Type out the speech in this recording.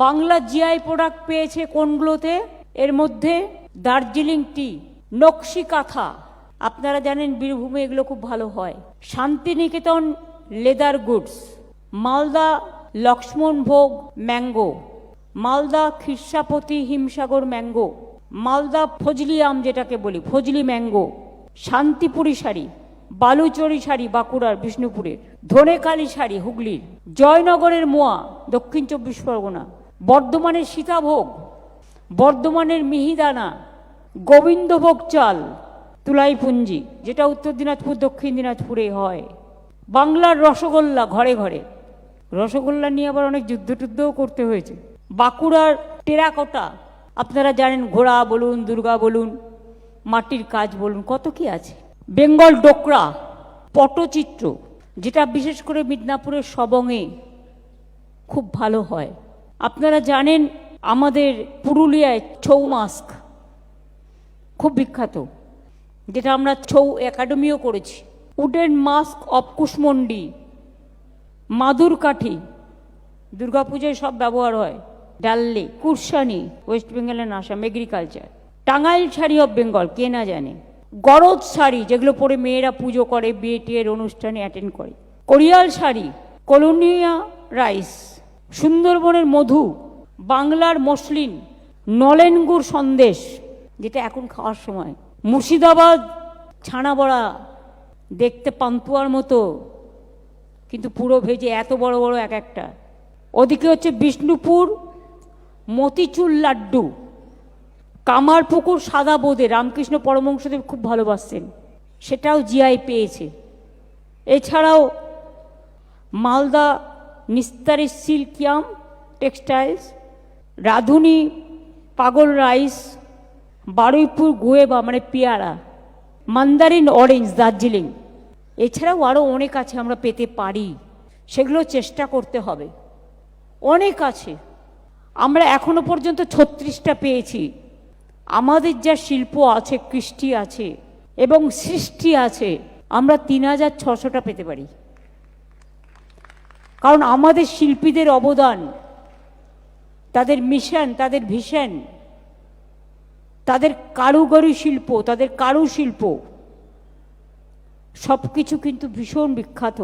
Bangla GI product পেয়েছে কোনগুলোতে? এর মধ্যে দার্জিলিং টি নকশি কাঁথা আপনারা জানেন বীরভূমে এগুলো খুব ভালো হয়। Santiniketan leather goods, Malda Lakshman Bhog mango, Malda Khirsapati Himsagar mango, Malda Fazli আম যেটাকে বলি, ফজলি ম্যাঙ্গো, শান্তিপুরি শাড়ি, বালুচরি শাড়ি বাঁকুড়ার বিষ্ণুপুরের, ধনেকালী শাড়ি হুগলির, জয়নগরের মোয়া, দক্ষিণ চব্বিশ পরগনা। বর্ধমানের সীতাভোগ, বর্ধমানের মিহিদানা, গোবিন্দভোগ চাল, তুলাইপুঞ্জি, যেটা উত্তর দিনাজপুর, দক্ষিণ দিনাজপুরে হয়। বাংলার রসগোল্লা ঘরে ঘরে। রসগোল্লা নিয়ে আবার অনেক যুদ্ধ টুদ্ধও করতে হয়েছে। বাঁকুড়ার টেরাকোটা, আপনারা জানেন ঘোড়া বলুন, দুর্গা বলুন, মাটির কাজ বলুন, কত কি আছে? বেঙ্গল ডোকরা, পটচিত্র, যেটা বিশেষ করে মিদনাপুরের সবংয়ে খুব ভালো হয়। আপনারা জানেন আমাদের পুরুলিয়ায় ছৌ মাস্ক খুব বিখ্যাত, যেটা আমরা ছৌ একাডেমিও করেছি। উডেন মাস্ক অফ কুশমন্ডি, মাদুর কাঠি, দুর্গাপূজায় সব ব্যবহার হয়। ডাল্লে, কুরসানি, ওয়েস্ট বেঙ্গলের Assam agriculture Tangail sari of Bengal, কে না জানে? গরজ শাড়ি, যেগুলো পরে মেয়েরা পুজো করে, বিয়ে টিয়ের অনুষ্ঠানে অ্যাটেন্ড করে। কোরিয়াল শাড়ি, কলোনিয়া রাইস। সুন্দরবনের মধু, বাংলার মসলিন নলেনগুড় সন্দেশ, যেটা এখন খাওয়ার সময়। মুর্শিদাবাদ ছানা বড়া দেখতে পান্তুয়ার মতো, কিন্তু পুরো ভেজে এত বড় বড় এক একটা। ওদিকে হচ্ছে বিষ্ণুপুর, মতিচুর লাড্ডু, কামারপুকুর সাদা বোঁদে, রামকৃষ্ণ পরমংশদেব খুব ভালোবাসতেন। সেটাও জিআই পেয়েছে। এছাড়াও মালদা নিস্তারি সিল্কিয়াম টেক্সটাইলস, রাধুনি পাগল রাইস, বারুইপুর গুয়েবা মানে পেয়ারা, মান্দারিন অরেঞ্জ, দার্জিলিং। এছাড়াও আরও অনেক আছে আমরা পেতে পারি। সেগুলো চেষ্টা করতে হবে। অনেক আছে। আমরা এখনও পর্যন্ত ছত্রিশটা পেয়েছি। আমাদের যা শিল্প আছে, কৃষ্টি আছে এবং সৃষ্টি আছে, আমরা তিন হাজার ছশোটা পেতে পারি। কারণ আমাদের শিল্পীদের অবদান, তাদের মিশন, তাদের ভিশন, তাদের কারুগরি শিল্প, তাদের কারুশিল্প সব কিছু কিন্তু ভীষণ বিখ্যাত।